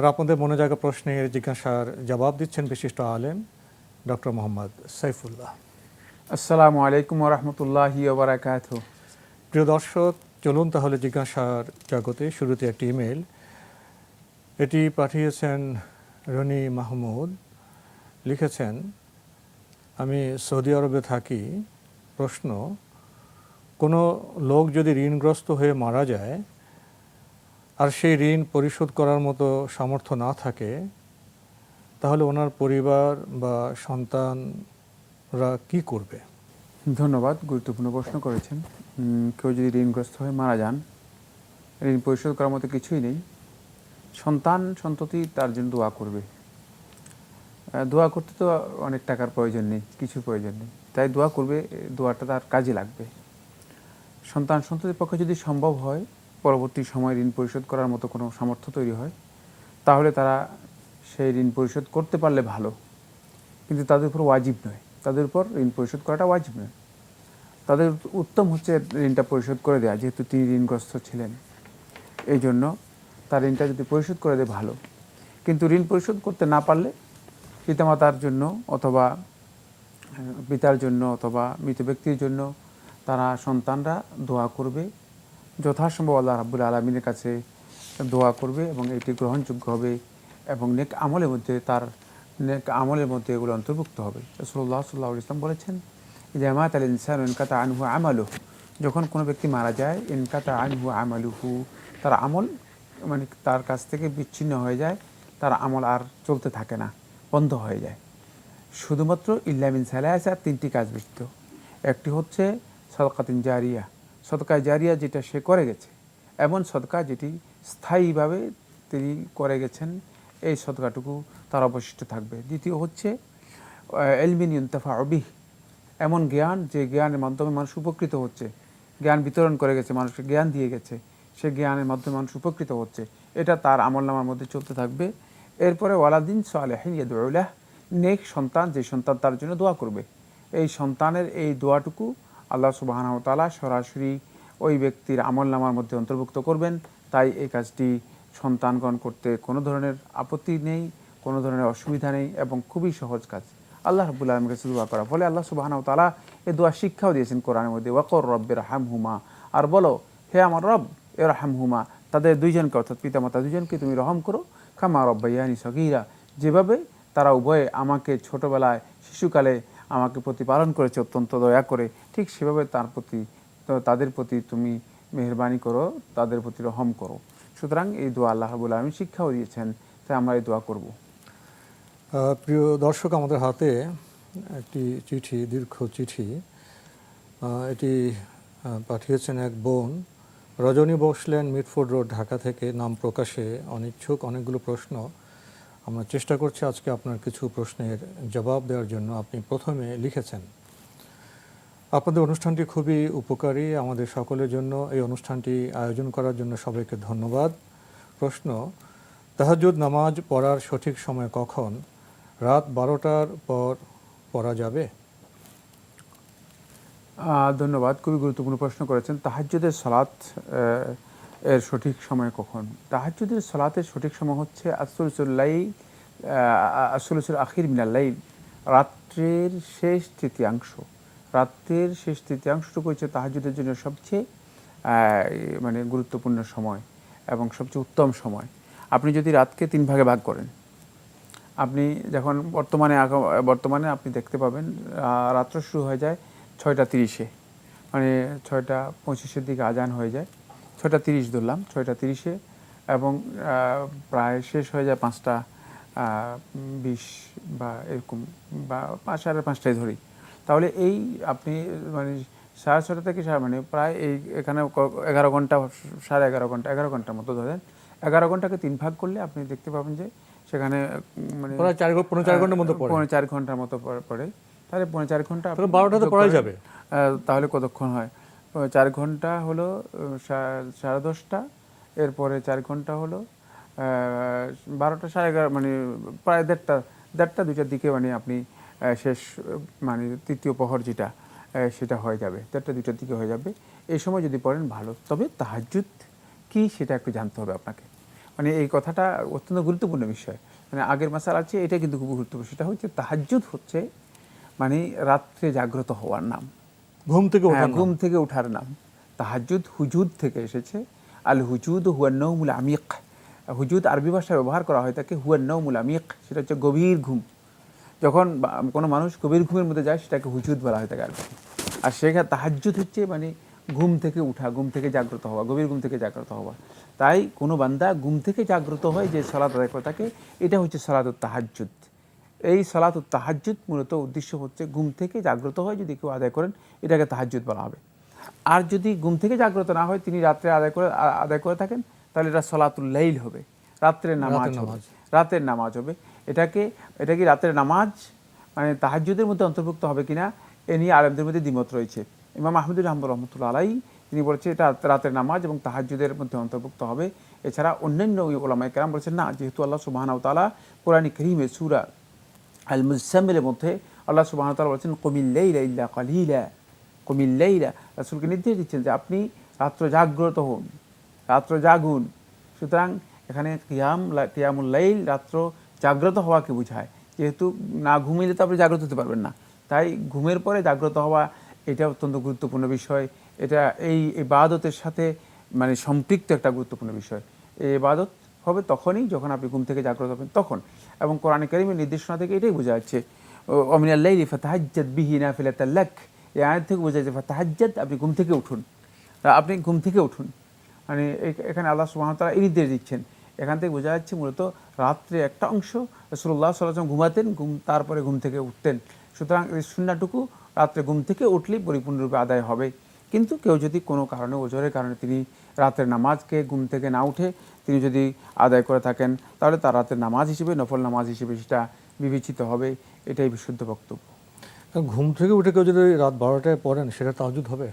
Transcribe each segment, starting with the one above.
আর আপনাদের মনে জায়গা প্রশ্নের জিজ্ঞাসার জবাব দিচ্ছেন বিশিষ্ট আলেম ডক্টর মোহাম্মদ সাইফুল্লাহ। আসসালামু আলাইকুম রহমতুল্লাহি ওবরাকাত প্রিয় দর্শক চলুন তাহলে জিজ্ঞাসার জগতে শুরুতে একটি ইমেল এটি পাঠিয়েছেন রনি মাহমুদ। লিখেছেন আমি সৌদি আরবে থাকি। প্রশ্ন কোনো লোক যদি ঋণগ্রস্ত হয়ে মারা যায় আর সেই ঋণ পরিশোধ করার মতো সামর্থ্য না থাকে, তাহলে ওনার পরিবার বা সন্তানরা কি করবে? ধন্যবাদ, গুরুত্বপূর্ণ প্রশ্ন করেছেন। কেউ যদি ঋণগ্রস্ত হয়ে মারা যান, ঋণ পরিশোধ করার মতো কিছুই নেই। সন্তান সন্ততি তার জন্য দোয়া করবে। দোয়া করতে তো অনেক টাকার প্রয়োজন নেই কিছু প্রয়োজন নেই। তাই দোয়া করবে, দোয়াটা তার কাজে লাগবে। সন্তান সন্ততির পক্ষে যদি সম্ভব হয় পরবর্তী সময় ঋণ পরিশোধ করার মতো কোনো সামর্থ্য তৈরি হয়, তাহলে তারা সেই ঋণ পরিশোধ করতে পারলে ভালো। কিন্তু তাদের উপর ওয়াজিব নয়। তাদের উপর ঋণ পরিশোধ করাটা ওয়াজিব নয়। তাদের উত্তম হচ্ছে ঋণটা পরিশোধ করে দেওয়া যেহেতু তিনি ঋণগ্রস্ত ছিলেন। এই জন্য তার ঋণটা যদি পরিশোধ করে দেয় ভালো। কিন্তু ঋণ পরিশোধ করতে না পারলে পিতামাতার জন্য অথবা পিতার জন্য অথবা মৃত ব্যক্তির জন্য তারা সন্তানরা দোয়া করবে যথাসম্ভব আল্লাহ রাবুল আলমিনের কাছে দোয়া করবে এবং এটি গ্রহণযোগ্য হবে এবং নেক আমলের মধ্যে তার নেক আমলের মধ্যে এগুলো অন্তর্ভুক্ত হবে। রসুল্লাহ সাল্লাহ ইসলাম বলেছেন জামাত আল ইনসান ইনকাতা আনহু আমালু যখন কোনো ব্যক্তি মারা যায়, ইনকাতা আনহু আমালুহু, তার আমল মানে তার কাছ থেকে বিচ্ছিন্ন হয়ে যায়, তার আমল আর চলতে থাকে না, বন্ধ হয়ে যায়। শুধুমাত্র ইল্লামিন সালাহ আছে আর তিনটি কাজ ব্যতীত। একটি হচ্ছে সদকাতিন জারিয়া সদকা জারিয়া যেটা সে করে গেছে, এমন সদকা যেটি স্থায়ীভাবে তিনি করে গেছেন, এই সদকাটুকু তার অবশিষ্ট থাকবে। দ্বিতীয় হচ্ছে এলমিন ইন্তফা অবিহ এমন জ্ঞান যে জ্ঞানের মাধ্যমে মানুষ উপকৃত হচ্ছে, জ্ঞান বিতরণ করে গেছে, মানুষকে জ্ঞান দিয়ে গেছে, সে জ্ঞানের মাধ্যমে মানুষ উপকৃত হচ্ছে। এটা তার আমল নামার মধ্যে চলতে থাকবে। এরপরে, ওয়ালাদিন সালেহিন ইয়াদুল্লাহ নেক সন্তান যে সন্তান তার জন্য দোয়া করবে। এই সন্তানের এই দোয়াটুকু আল্লাহ সুবাহানাহ তালা সরাসরি ওই ব্যক্তির আমল নামার মধ্যে অন্তর্ভুক্ত করবেন। তাই এই কাজটি সন্তানগণ করতে কোনো ধরনের আপত্তি নেই, কোনো ধরনের অসুবিধা নেই এবং খুবই সহজ কাজ। আল্লাহ রাবুল আলমীর কাছে দোয়া করা। ফলে আল্লাহ সুবাহানাহ তালা এই দোয়া শিক্ষাও দিয়েছেন কোরআনের মধ্যে, ওয়াকর রব্বের হাম হুমা আর বলো, হে আমার রব এর হাম হুমা তাদের দুইজনকে, অর্থাৎ পিতামাতা দুইজনকে তুমি রহম করো খামা রব্বাইয়ানি সগিরা। যেভাবে তারা উভয়ে আমাকে ছোটবেলায়, শিশুকালে আমাকে প্রতিপালন করেছে, অত্যন্ত দয়া করে। ঠিক সেভাবে তার প্রতি, তাদের প্রতি তুমি মেহরবানি করো, তাদের প্রতি রহম করো। সুতরাং এই দোয়া আল্লাহ রাবুল আলমী শিক্ষাও দিয়েছেন, তাই আমরা এই দোয়া করব। প্রিয় দর্শক, আমাদের হাতে একটি চিঠি, দীর্ঘ চিঠি। এটি পাঠিয়েছেন এক বোন। রজনী বসলেন মিটফোর্ড রোড, ঢাকা থেকে। নাম প্রকাশে অনিচ্ছুক, অনেকগুলো প্রশ্ন। আমরা চেষ্টা করছি আজকে আপনার কিছু প্রশ্নের জবাব দেওয়ার জন্য। আপনি প্রথমে লিখেছেন, আপনাদের অনুষ্ঠানটি খুবই উপকারী, আমাদের সকলের জন্য। এই অনুষ্ঠানটি আয়োজন করার জন্য সবাইকে ধন্যবাদ। প্রশ্ন তাহাজুদ নামাজ পড়ার সঠিক সময় কখন? রাত বারোটার পর পড়া যাবে? ধন্যবাদ, খুবই গুরুত্বপূর্ণ প্রশ্ন করেছেন। তাহাজ্জুদের সালাত এর সঠিক সময় কখন? তাহাজ্জুদের সালাতের সঠিক সময় হচ্ছে আসলসুল্লাই আসলসুল আখির মিনাল্লাই রাত্রের শেষ তৃতীয়াংশ। রাত্রের শেষ তৃতীয়াংশটুকু হচ্ছে তাহাজ্জুদের জন্য সবচেয়ে মানে গুরুত্বপূর্ণ সময় এবং সবচেয়ে উত্তম সময়। আপনি যদি রাতকে তিন ভাগে ভাগ করেন, আপনি যখন বর্তমানে বর্তমানে আপনি দেখতে পাবেন রাত্র শুরু হয়ে যায় ছয়টা তিরিশে মানে ছয়টা পঁচিশের দিকে আজান হয়ে যায়। ছয়টা তিরিশ ধরলাম ছয়টা তিরিশে এবং প্রায় শেষ হয়ে যায় পাঁচটা বিশ বা এরকম বা পাঁচ সাড়ে পাঁচটায় ধরি তাহলে এই আপনি মানে সাড়ে ছটা থেকে সাড়ে মানে প্রায় এই এখানে এগারো ঘণ্টা সাড়ে এগারো ঘণ্টা এগারো ঘণ্টার মতো ধরেন এগারো ঘন্টাকে তিন ভাগ করলে আপনি দেখতে পাবেন যে সেখানে মানে চার ঘ- চার ঘণ্টার মতো পড়ে। পৌনে চার ঘণ্টার মতো পড়ে- তাহলে পনেরো চার ঘণ্টা বারোটা বারোটাতে পড়াই যাবে। তাহলে কতক্ষণ হয় চার ঘণ্টা হলো সাড়ে দশটা, এরপরে চার ঘণ্টা হলো বারোটা সাড়ে এগারো মানে প্রায় দেড়টা দেড়টা দুইটার দিকে মানে আপনি শেষ মানে তৃতীয় প্রহর যেটা সেটা হয়ে যাবে, দেড়টা দুইটার দিকে হয়ে যাবে। এই সময় যদি পড়েন ভালো। তবে তাহাজ্জুদ কি সেটা একটু জানতে হবে আপনাকে। মানে এই কথাটা অত্যন্ত গুরুত্বপূর্ণ বিষয়। মানে আগের মাসাল আছে, এটা কিন্তু খুব গুরুত্বপূর্ণ। সেটা হচ্ছে তাহাজ্জুদ হচ্ছে মানে রাত্রে জাগ্রত হওয়ার নাম। ঘুম থেকে হ্যাঁ, ওঠার ঘুম থেকে ওঠার নাম। তাহাজ্জুদ হুজুদ থেকে এসেছে। আল হুজুদ হুয়া নৌমুল আমিক। হুজুদ আরবি ভাষায় ব্যবহার করা হয় তাকে হুয়া নৌমুল আমিক। সেটা হচ্ছে গভীর ঘুম। যখন কোনো মানুষ গভীর ঘুমের মধ্যে যায় সেটাকে হুজুদ বলা হয় থাকে আরবি। আর সেখানে তাহাজ্জুদ হচ্ছে মানে ঘুম থেকে উঠা ঘুম থেকে জাগ্রত হওয়া গভীর ঘুম থেকে জাগ্রত হওয়া। তাই কোনো বান্দা ঘুম থেকে জাগ্রত হয় যে সলাত আদায় করে থাকে এটা হচ্ছে সলাতুত তাহাজ্জুদ এই সলাতুত তাহাজ্জুদ মূলত উদ্দেশ্য হচ্ছে ঘুম থেকে জাগ্রত হয় যদি কেউ আদায় করেন এটাকে তাহাজ্জুদ বলা হবে। আর যদি ঘুম থেকে জাগ্রত না হয় তিনি রাত্রে আদায় করে আদায় করে থাকেন তাহলে এটা সলাতুল লাইল হবে। রাত্রের নামাজ রাতের হবে। নামাজ। রাতের নামাজ হবে। এটাকে এটা কি রাতের নামাজ? মানে তাহাজ্জুদের মধ্যে অন্তর্ভুক্ত হবে কিনা এ নিয়ে আলেমদের মধ্যে দ্বিমত রয়েছে। ইমাম আহমদুর রহমান রহমতুল্লা আলাই তিনি বলছেন এটা রাতের নামাজ এবং তাহাজ্জুদের মধ্যে অন্তর্ভুক্ত হবে। এছাড়া অন্যান্য ওলামাই কেরাম বলছেন না যেহেতু আল্লাহ সুবাহানাউ তালা কোরআনী করিমে সুরা আল মুজাম্মিলের মধ্যে আল্লাহ তাআলা বলেছেন কুমিল্লাইলা ইল্লা কালিলা। কুমিল্লাইলা রাসূলকে নির্দেশ দিচ্ছেন যে আপনি রাত্র জাগ্রত হন, রাত্র জাগুন। সুতরাং এখানে কিয়াম লা- কিয়ামুল লাইল রাত্র জাগ্রত হওয়াকে বোঝায়। যেহেতু না ঘুমিয়ে তো আপনি জাগ্রত হতে পারবেন না। তাই ঘুমের পরে জাগ্রত হওয়া, এটা অত্যন্ত গুরুত্বপূর্ণ বিষয়। এটা এই ইবাদতের সাথে মানে সম্পৃক্ত একটা গুরুত্বপূর্ণ বিষয়। এই ইবাদত হবে তখনই যখন আপনি ঘুম থেকে জাগ্রত হবেন, তখন। এবং কোরআন কারিমের নির্দেশনা থেকে এটাই বোঝা যাচ্ছে। অমিনাল্লাইলি ফাতাহাজ্জাদ বিহি নাফিলাতাল লাক। এই আয়াত থেকে বোঝা যাচ্ছে, ফাতাহাজ্জাদ, আপনি ঘুম থেকে উঠুন। আপনি ঘুম থেকে উঠুন। মানে এখানে আল্লাহ তাআলা এই নির্দেশ দিচ্ছেন। এখান থেকে বোঝা যাচ্ছে মূলত রাত্রে একটা অংশ রসুল্লাহ সাল্লাম ঘুমাতেন, ঘুম, তারপরে ঘুম থেকে উঠতেন। সুতরাং এই সুন্নাটুকু রাত্রে ঘুম থেকে উঠলেই পরিপূর্ণরূপে আদায় হবে। কিন্তু কেউ যদি কোনো কারণে, ওজোরের কারণে তিনি রাতের নামাজকে ঘুম থেকে না উঠে তিনি যদি আদায় করে থাকেন তাহলে তার রাতের নামাজ হিসেবে নফল নামাজ হিসেবে সেটা বিবেচিত হবে। এটাই বিশুদ্ধ বক্তব্য। ঘুম থেকে উঠে কেউ যদি রাত বারোটায় পড়েন সেটা তাহাজুদ হবে?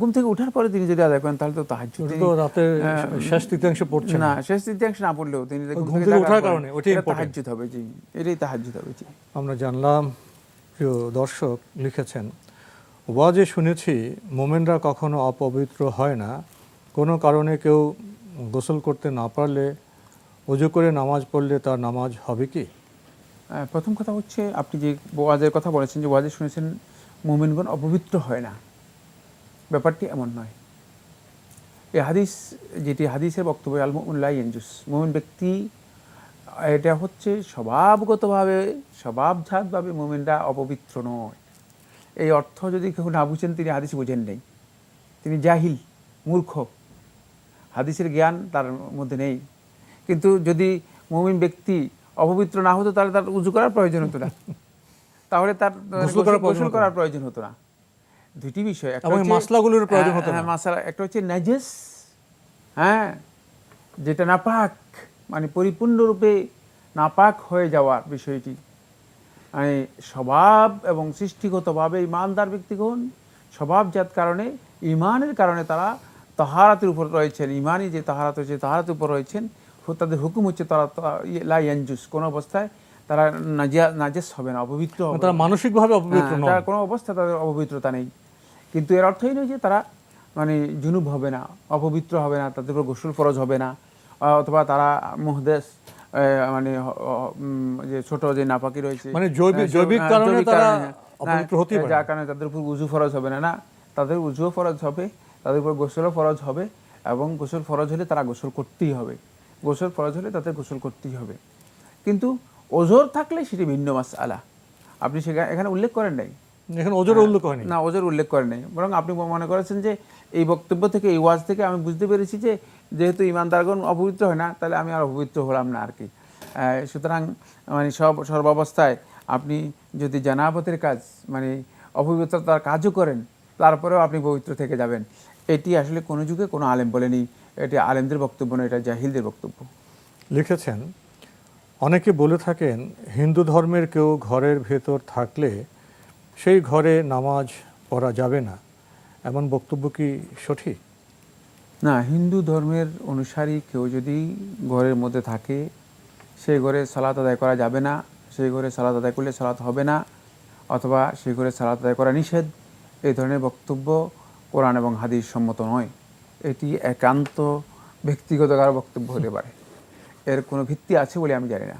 ঘুম থেকে ওঠার পরে তিনি যদি আদায় করেন তাহলে তো তাহাজ্জুদ তো রাতের শেষ তৃতীয়াংশে পড়ছে না শেষ তৃতীয়াংশ না পড়লেও তিনি ঘুম থেকে ওঠার কারণে, ওটাই. তাহাজ্জুদ হবে জি এটাই তাহাজ্জুদ হবে জি। আমরা জানলাম প্রিয় দর্শক লিখেছেন ওয়াজে শুনেছি, মোমেনরা কখনো অপবিত্র হয় না। কোনো কারণে কেউ গোসল করতে না পারলে, অজু করে নামাজ পড়লে তার নামাজ হবে কি? প্রথম কথা হচ্ছে, আপনি যে ওয়াজের কথা বলেছেন যে ওয়াজে শুনেছেন, মোমেনগণ অপবিত্র হয় না। ব্যাপারটি এমন নয়। এই হাদিস, যেটি হাদিসের বক্তব্য আল মুল্লাহ ইঞ্জুস মোমিন ব্যক্তি, এটা হচ্ছে স্বভাবগতভাবে, স্বভাবজাতভাবে মোমেনরা অপবিত্র নয়। এই অর্থ যদি কেউ না বুঝেন তিনি হাদিস বুঝেন নেই। তিনি জাহিল মূর্খ। হাদিসের জ্ঞান তার মধ্যে নেই। কিন্তু যদি মুমিন ব্যক্তি অপবিত্র না হতো তাহলে তার উজু করার প্রয়োজন হতো না। তাহলে তার গোসল করার প্রয়োজন হতো হতো না। দুটি বিষয় মাসলাগুলোর প্রয়োজন হতো হ্যাঁ, না। হ্যাঁ, একটা হচ্ছে নাজেস। হ্যাঁ যেটা নাপাক মানে পরিপূর্ণরূপে নাপাক হয়ে যাওয়ার বিষয়টি। মানে স্বভাব এবং সৃষ্টিগতভাবে ইমানদার ব্যক্তিগণ স্বভাবজাত কারণে ইমানের কারণে তারা তাহারাতের উপর রয়েছেন। ইমানই যে তাহারাত রয়েছে তাহারাতের উপর রয়েছেন। তাদের হুকুম হচ্ছে তারা লাইয়ানজুস কোনো অবস্থায় তারা নাজিয়া নাজেস হবে না অপবিত্র হবে তারা মানসিকভাবে অপবিত্র হ্যাঁ, তার কোনো অবস্থা তাদের অপবিত্রতা নেই। কিন্তু এর অর্থই নয় যে তারা মানে জুনুব হবে না অপবিত্র হবে না তাদের উপর গোসল ফরজ হবে না অথবা তারা মুহদেশ মানে যে ছোট যে নাপাকি রয়েছে মানে জৈবিক- হ্যাঁ, জৈবিক হ্যাঁ, কারণে তারা হ্যাঁ, অপবিত্র হ্যাঁ, পারে। যার কারণে তাদের উপর উজু ফরজ হবে না না। তাদের উজুও ফরজ হবে তাদের উপর গোসলও ফরজ হবে এবং গোসল ফরজ হলে তারা গোসল করতেই হবে। গোসল ফরজ হলে তাদের গোসল করতেই হবে। কিন্তু ওজোর থাকলে সেটি ভিন্ন মাস আলা আপনি সেখানে এখানে উল্লেখ করেন নাই। এখানে ওজোর উল্লেখ হয়নি। না ওজোর উল্লেখ করে নেই। বরং আপনি মনে করেছেন যে এই বক্তব্য থেকে এই ওয়াজ থেকে আমি বুঝতে পেরেছি যে যেহেতু ইমানদারগণ অপবিত্র হয় না তাহলে আমি আর অপবিত্র হলাম না আর কি সুতরাং মানে সব সর্বাবস্থায় আপনি যদি জানাবতের কাজ মানে অপবিত্রতার কাজও করেন তারপরেও আপনি পবিত্র থেকে যাবেন। এটি আসলে কোনো যুগে কোনো আলেম বলেনি। এটি আলেমদের বক্তব্য নয় এটা জাহিলদের বক্তব্য। লিখেছেন অনেকে বলে থাকেন হিন্দু ধর্মের কেউ ঘরের ভেতর থাকলে সেই ঘরে নামাজ পড়া যাবে না। এমন বক্তব্য কি সঠিক? না, হিন্দু ধর্মের অনুসারী কেউ যদি ঘরের মধ্যে থাকে, সেই ঘরে সালাত আদায় করা যাবে না। সেই ঘরে সালাত আদায় করলে সালাত হবে না, অথবা সেই ঘরে সালাত আদায় করা নিষেধ। এই ধরনের বক্তব্য কোরআন এবং হাদিস সম্মত নয়। এটি একান্ত ব্যক্তিগত কারও বক্তব্য হতে পারে। এর কোনো ভিত্তি আছে বলে আমি জানি না।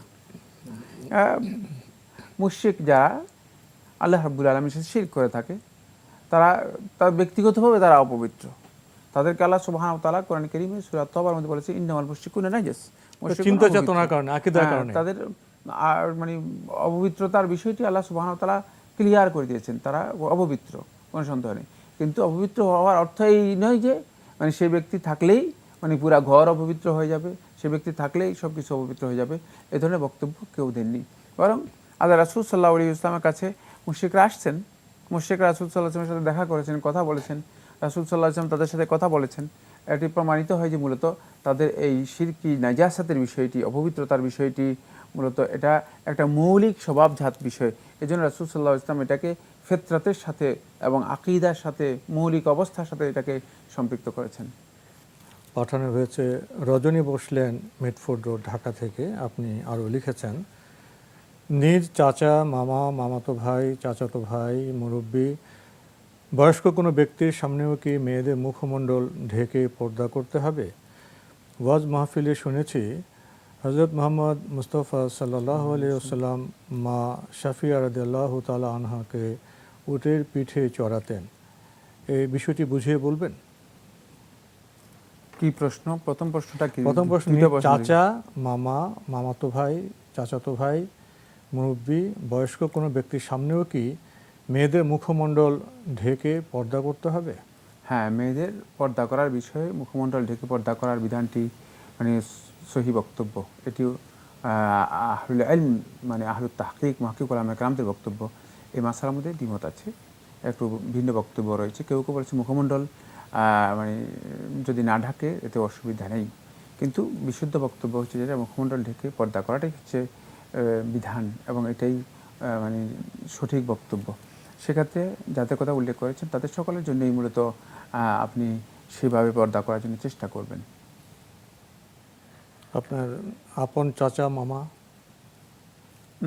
মুশিক যারা আল্লাহ রাব্বুল আলমীর সাথে শির করে থাকে। তারা তার ব্যক্তিগতভাবে তারা অপবিত্র। তাদেরকে আল্লাহ সুবহানাহু ওয়া তাআলা কোরআন কারীমে সূরা তবার মধ্যে বলেছে ইন্নামাল নাজাস। মুশরিকুন চিন্তা চেতনার কারণে, আকীদার হ্যাঁ, কারণে। তাদের আর মানে অপবিত্রতার বিষয়টি আল্লাহ সুবহানাহু ওয়া তাআলা ক্লিয়ার করে দিয়েছেন। তারা অপবিত্র কোনো সন্দেহ নেই। কিন্তু অপবিত্র হওয়ার অর্থ এই নয় যে মানে সেই ব্যক্তি থাকলেই মানে পুরা ঘর অপবিত্র হয়ে যাবে। সে ব্যক্তি থাকলেই সব কিছু অপবিত্র হয়ে যাবে। এ ধরনের বক্তব্য কেউ দেননি। বরং আল্লাহ রাসুল সাল্লাহ আলী ইসলামের কাছে মুশিকরা আসছেন মুশিকরা রাসুল সাল্লাহ আসলামের সাথে দেখা করেছেন, কথা বলেছেন, রাসুল সাল্লাহ আসলাম তাদের সাথে কথা বলেছেন। এটি প্রমাণিত হয় যে মূলত তাদের এই শিরকি, নাজাসাতের বিষয়টি, অপবিত্রতার বিষয়টি, মূলত এটা একটা মৌলিক স্বভাবজাত বিষয়। এই জন্য রাসুল সাল্লাহ ইসলাম এটাকে ফেতরাতের সাথে এবং আকিদার সাথে, মৌলিক অবস্থার সাথে এটাকে সম্পৃক্ত করেছেন। পাঠানো হয়েছে, রজনী বসলেন মিটফোর্ড রোড, ঢাকা থেকে। আপনি আরও লিখেছেন নিজ চাচা মামা মামাতো ভাই চাচাতো ভাই মুরব্বী বয়স্ক কোনো ব্যক্তির সামনেও কি মেয়েদের মুখমণ্ডল ঢেকে পর্দা করতে হবে? ওয়াজ মাহফিলে শুনেছি হজরত মোহাম্মদ মুস্তফা সাল্লাহ আলিয়াল্লাম মা শাফিয়া রদিয়াল্লাহ তালা আনহাকে উটের পিঠে চড়াতেন। এই বিষয়টি বুঝিয়ে বলবেন? কি প্রশ্ন? প্রথম প্রশ্নটা কি? প্রথম প্রশ্ন চাচা মামা মামাতো ভাই চাচাতো ভাই মুরব্বী, বয়স্ক কোনো ব্যক্তির সামনেও কি মেয়েদের মুখমণ্ডল ঢেকে পর্দা করতে হবে? হ্যাঁ মেয়েদের পর্দা করার বিষয়ে মুখমণ্ডল ঢেকে পর্দা করার বিধানটি মানে সহি বক্তব্য। এটিও আহলুল ইলম মানে আহলুল তাহকিক মাহকিক ওলাম একরামদের বক্তব্য। এই মাসালার মধ্যে দ্বিমত আছে। একটু ভিন্ন বক্তব্য রয়েছে। কেউ কেউ বলেছে মুখমণ্ডল মানে যদি না ঢাকে, এতে অসুবিধা নেই। কিন্তু বিশুদ্ধ বক্তব্য হচ্ছে যেটা, মুখমণ্ডল ঢেকে পর্দা করাটাই হচ্ছে বিধান এবং এটাই মানে সঠিক বক্তব্য। সেক্ষেত্রে যাদের কথা উল্লেখ করেছেন তাদের সকলের জন্যই মূলত আপনি সেভাবে পর্দা করার জন্য চেষ্টা করবেন। আপনার আপন চাচা মামা?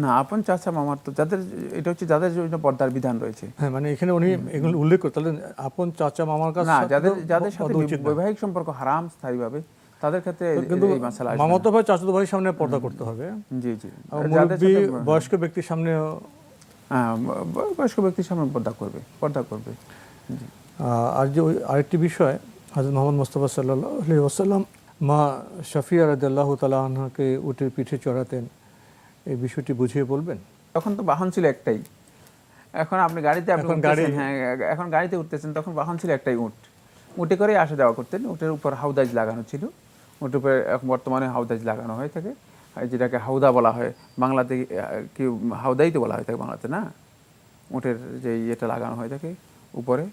না আপন চাচা মামার তো যাদের এটা হচ্ছে যাদের জন্য পর্দার বিধান রয়েছে। হ্যাঁ মানে এখানে উনি এগুলো উল্লেখ করে তাহলে আপন চাচা মামার কাছে না যাদের যাদের সাথে। বৈবাহিক সম্পর্ক হারাম স্থায়ীভাবে তাদের ক্ষেত্রে কিন্তু মামাতো ভাই চাচাতো ভাইয়ের সামনে পর্দা করতে হবে। জি জি। বয়স্ক ব্যক্তির সামনে হ্যাঁ, বয়স্ক ব্যক্তির সামনে পর্দা করবে পর্দা করবে। আর যে আরেকটি বিষয় হাজরত মোহাম্মদ মোস্তফা সাল্লাহ ওসাল্লাম মা শফিয়া রাদিয়াল্লাহু তালা আনহাকে উটের পিঠে চড়াতেন। এই বিষয়টি বুঝিয়ে বলবেন? তখন তো বাহন ছিল একটাই। এখন আপনি গাড়িতে এখন গাড়ি- হ্যাঁ এখন গাড়িতে উঠতেছেন তখন বাহন ছিল একটাই উট। উটে করেই আসা যাওয়া করতেন উটের উপর হাউদাজ লাগানো ছিল। উপরে বর্তমানে হাউদাজ লাগানো হয়ে থাকে। যেটাকে হাউদা বলা হয় বাংলাতে কি হাউদাই তো বলা হয়ে থাকে বাংলাতে না? উটের যে ইয়েটা লাগানো হয়ে থাকে উপরে।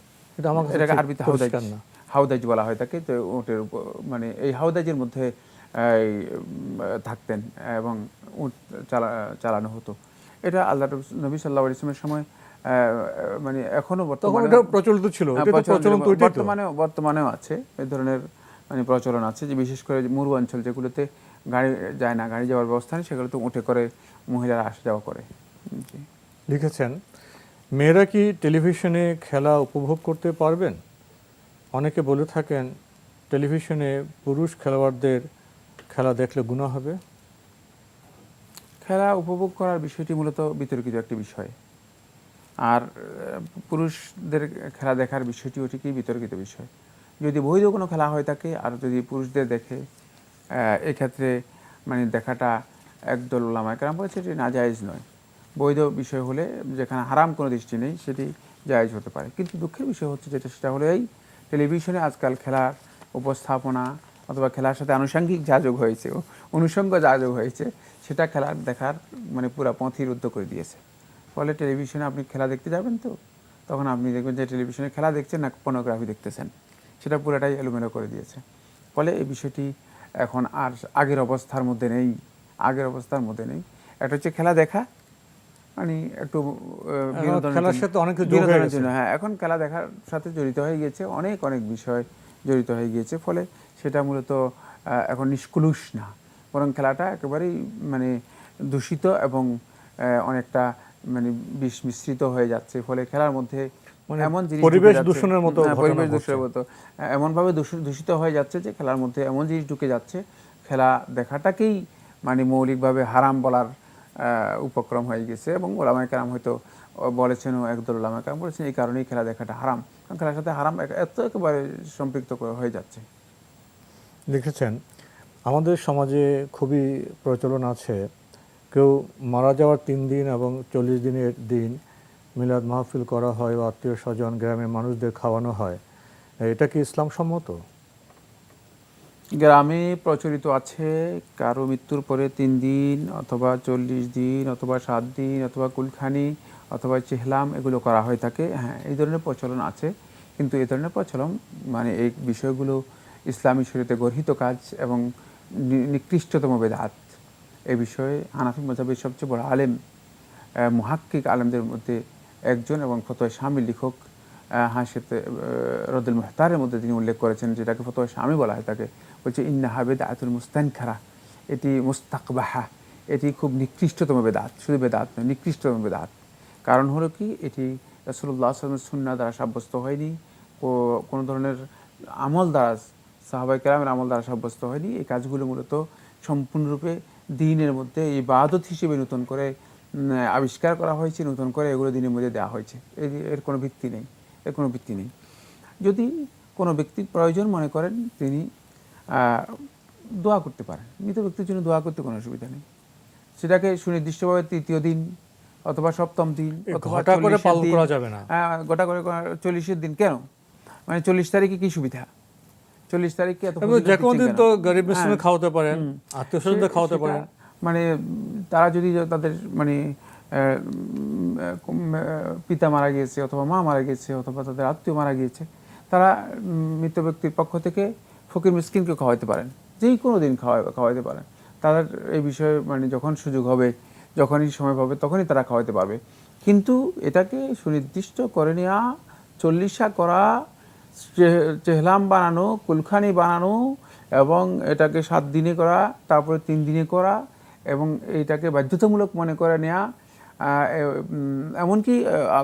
এটাকে আরবিতে হাউদাজ হাউদাজ বলা হয় থাকে। তো উটের মানে এই হাউদাজের মধ্যে থাকতেন এবং উট চালা চালানো হতো। এটা আল্লাহ নবী সাল্লাহ ইসলামের সময় আহ, মানে এখনও বর্তমানে প্রচলিত ছিল। হ্যাঁ। বর্তমানে বর্তমানেও আছে। এই ধরনের মানে প্রচলন আছে যে বিশেষ করে মরু অঞ্চল যেগুলোতে গাড়ি যায় না গাড়ি যাওয়ার ব্যবস্থা নেই সেগুলোতে উঠে করে মহিলারা আসা যাওয়া করে। লিখেছেন মেয়েরা কি টেলিভিশনে খেলা উপভোগ করতে পারবেন? অনেকে বলে থাকেন টেলিভিশনে পুরুষ খেলোয়াড়দের খেলা দেখলে গুণা হবে? খেলা উপভোগ করার বিষয়টি মূলত বিতর্কিত একটি বিষয়। আর পুরুষদের খেলা দেখার বিষয়টি ঠিকই বিতর্কিত বিষয়। যদি বৈধ কোনো খেলা হয়ে থাকে আর যদি পুরুষদের দেখে এক্ষেত্রে মানে দেখাটা একদল ওলামা কেরাম বলেছে এটি নাজায়েজ নয়। বৈধ বিষয় হলে যেখানে হারাম কোনো দৃষ্টি নেই, সেটি জায়েজ হতে পারে। কিন্তু দুঃখের বিষয় হচ্ছে যেটা, সেটা হলো এই টেলিভিশনে আজকাল খেলার উপস্থাপনা অথবা খেলার সাথে আনুষঙ্গিক যা যোগ হয়েছে, অনুষঙ্গ যা যোগ হয়েছে, সেটা খেলার দেখার মানে পুরা পথই রুদ্ধ করে দিয়েছে। ফলে টেলিভিশনে আপনি খেলা দেখতে যাবেন তো? তখন আপনি দেখবেন যে টেলিভিশনে খেলা দেখছেন না পর্নোগ্রাফি দেখতেছেন। সেটা পুরোটাই এলোমেলো করে দিয়েছে। ফলে এই বিষয়টি এখন আর আগের অবস্থার মধ্যে নেই আগের অবস্থার মধ্যে নেই। একটা হচ্ছে খেলা দেখা মানে একটু খেলার সাথে অনেক বিনোদনের জন্য হ্যাঁ এখন খেলা দেখার সাথে জড়িত হয়ে গিয়েছে অনেক অনেক বিষয় জড়িত হয়ে গিয়েছে। ফলে সেটা মূলত এখন নিষ্কুলুষ না। বরং খেলাটা একেবারেই মানে দূষিত এবং অনেকটা মানে বিষ মিশ্রিত হয়ে যাচ্ছে। ফলে খেলার মধ্যে মানে এমন পরিবেশ দূষণের মতো হ্যাঁ, পরিবেশ দূষণের মতো। এমনভাবে দূষিত হয়ে যাচ্ছে যে খেলার মধ্যে এমন জিনিস ঢুকে যাচ্ছে খেলা দেখাটাকেই মানে মৌলিকভাবে হারাম বলার উপক্রম হয়ে গেছে এবং ওলামায় কারাম হয়তো বলেছেন একদল ওলামায় কারাম বলেছেন এই কারণেই খেলা দেখাটা হারাম। কারণ খেলার সাথে হারাম এত একেবারে সম্পৃক্ত হয়ে যাচ্ছে। লিখেছেন আমাদের সমাজে খুবই প্রচলন আছে কেউ মারা যাওয়ার তিন দিন এবং চল্লিশ দিনের দিন মিলাদ মাহফিল করা হয় বা আত্মীয় স্বজন, গ্রামের মানুষদের খাওয়ানো হয়। এটা কি ইসলাম সম্মত? গ্রামে প্রচলিত আছে, কারও মৃত্যুর পরে তিন দিন অথবা চল্লিশ দিন অথবা সাত দিন অথবা কুলখানি অথবা চেহলাম এগুলো করা হয়ে থাকে। হ্যাঁ এই ধরনের প্রচলন আছে। কিন্তু এই ধরনের প্রচলন মানে এই বিষয়গুলো ইসলামী শরীয়তে গর্হিত কাজ এবং নিকৃষ্টতম বেদাত। এ বিষয়ে হানাফি মজাবের সবচেয়ে বড় আলেম মুহাক্কিক আলেমদের মধ্যে একজন এবং ফতোয় স্বামী লেখক হাসিতে রদুল মেহতারের মধ্যে তিনি উল্লেখ করেছেন যেটাকে ফতোয় স্বামী বলা হয় তাকে। বলছে, ইন্না হাবেদ আয়াতুল মুস্তান খারা এটি মুস্তাকবাহা, এটি খুব নিকৃষ্টতম বেদাত, শুধু বেদাত নয়, নিকৃষ্টতম বেদাত। কারণ হলো কি, এটি রসুল্লাহ আসলামের সুন্না দ্বারা সাব্যস্ত হয়নি কোনো ধরনের আমল দ্বারা সাহাবাই কেরামের আমল দ্বারা সাব্যস্ত হয়নি। এই কাজগুলো মূলত সম্পূর্ণরূপে দিনের মধ্যে ইবাদত হিসেবে নতুন করে আবিষ্কার করা হয়েছে নতুন করে এগুলো দিনের মধ্যে দেওয়া হয়েছে। এর- কোনো ভিত্তি নেই এর কোনো ভিত্তি নেই। যদি কোনো ব্যক্তির প্রয়োজন মনে করেন তিনি দোয়া করতে পারেন। মৃত ব্যক্তির জন্য দোয়া করতে কোনো অসুবিধা নেই। সেটাকে সুনির্দিষ্টভাবে তৃতীয় দিন অথবা সপ্তম দিন ঘটা করে পালন করা যাবে না। গোটা করে চল্লিশের দিন কেন? মানে চল্লিশ তারিখে কি সুবিধা? চল্লিশ তারিখে এত যে কোনো দিন তো গরিব মিশ্রমে হ্যাঁ। খাওয়াতে পারেন আত্মীয় স্বজনদের খাওয়াতে পারেন। মানে তারা যদি তাদের মানে পিতা মারা গিয়েছে অথবা মা মারা গিয়েছে অথবা তাদের আত্মীয় মারা গিয়েছে, তারা মৃত ব্যক্তির পক্ষ থেকে ফকির মিসকিনকে খাওয়াইতে পারেন। যেই কোনো দিন খাওয়া খাওয়াইতে পারেন। তাদের এই বিষয়ে মানে যখন সুযোগ হবে, যখনই সময় পাবে, তখনই তারা খাওয়াইতে পারবে। কিন্তু এটাকে সুনির্দিষ্ট করে নেওয়া চল্লিশা করা চেহলাম বানানো, কুলখানি বানানো এবং এটাকে সাত দিনে করা, তারপরে তিন দিনে করা এবং এইটাকে বাধ্যতামূলক মনে করে নেওয়া এমনকি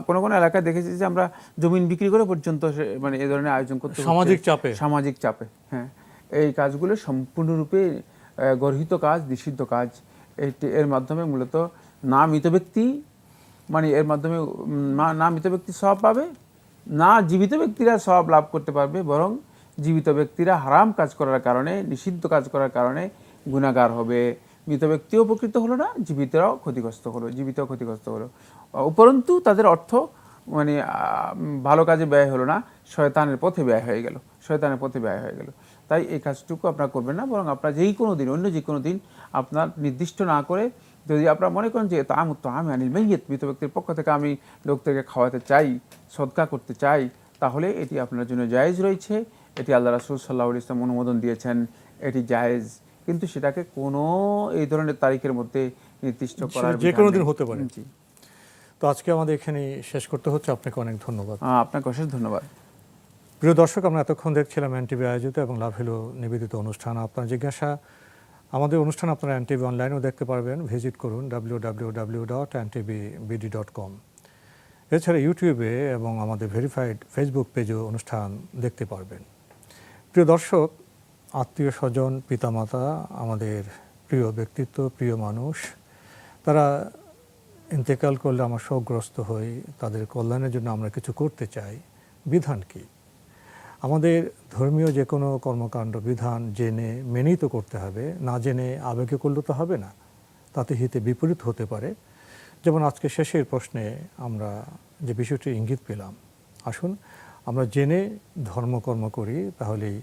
কোনো কোনো এলাকায় দেখেছি যে আমরা জমিন বিক্রি করে পর্যন্ত মানে এ ধরনের আয়োজন করতে সামাজিক চাপে। সামাজিক চাপে হ্যাঁ। এই কাজগুলো সম্পূর্ণরূপে গর্হিত কাজ নিষিদ্ধ কাজ। এর মাধ্যমে মূলত না মৃত ব্যক্তি মানে এর মাধ্যমে না মৃত ব্যক্তি সব পাবে না জীবিত ব্যক্তিরা সব লাভ করতে পারবে বরং জীবিত ব্যক্তিরা হারাম কাজ করার কারণে নিষিদ্ধ কাজ করার কারণে গুণাগার হবে। মৃত ব্যক্তিও উপকৃত হলো না, জীবিতরাও ক্ষতিগ্রস্ত হলো জীবিত ক্ষতিগ্রস্ত হলো। উপরন্তু তাদের অর্থ মানে ভালো কাজে ব্যয় হলো না, শয়তানের পথে ব্যয় হয়ে গেল, শয়তানের পথে ব্যয় হয়ে গেল। তাই এই কাজটুকু আপনারা করবেন না, বরং আপনার যেই কোনো দিন, অন্য যে কোনো দিন আপনার নির্দিষ্ট না করে যদি আপনারা মনে করেন যে তো আমি আনিল মেয়েত মৃত ব্যক্তির পক্ষ থেকে আমি লোকদেরকে খাওয়াতে চাই, সদকা করতে চাই, তাহলে এটি আপনার জন্য জায়েজ রয়েছে। এটি আল্লাহ রাসুল সাল্লাহ ইসলাম অনুমোদন দিয়েছেন, এটি জায়েজ কিন্তু সেটাকে কোনো এই ধরনের তারিখের মধ্যে নির্দিষ্ট করার যে কোনো দিন হতে পারে। জি। তো আজকে আমাদের এখানে শেষ করতে হচ্ছে। আপনাকে অনেক ধন্যবাদ। আপনাকে অশেষ ধন্যবাদ। প্রিয় দর্শক আমরা এতক্ষণ দেখছিলাম এনটিভি আয়োজিত এবং লাভ হলো নিবেদিত অনুষ্ঠান। আপনার জিজ্ঞাসা আমাদের অনুষ্ঠান আপনারা এনটিভি অনলাইনেও দেখতে পারবেন। ভিজিট করুন W W W dot NTV BD dot com এছাড়া ইউটিউবে এবং আমাদের ভেরিফাইড ফেসবুক পেজেও অনুষ্ঠান দেখতে পারবেন। প্রিয় দর্শক আত্মীয় স্বজন, পিতামাতা, আমাদের প্রিয় ব্যক্তিত্ব, প্রিয় মানুষ, তারা ইন্তেকাল করলে আমরা শোকগ্রস্ত হই, তাদের কল্যাণের জন্য আমরা কিছু করতে চাই। বিধান কি? আমাদের ধর্মীয় যে কোনো কর্মকাণ্ড, বিধান জেনে মেনেই তো করতে হবে। না জেনে আবেগে করলে তো হবে না। তাতে হিতে বিপরীত হতে পারে। যেমন আজকে শেষের প্রশ্নে আমরা যে বিষয়টি ইঙ্গিত পেলাম। আসুন, আমরা জেনে ধর্মকর্ম করি, তাহলেই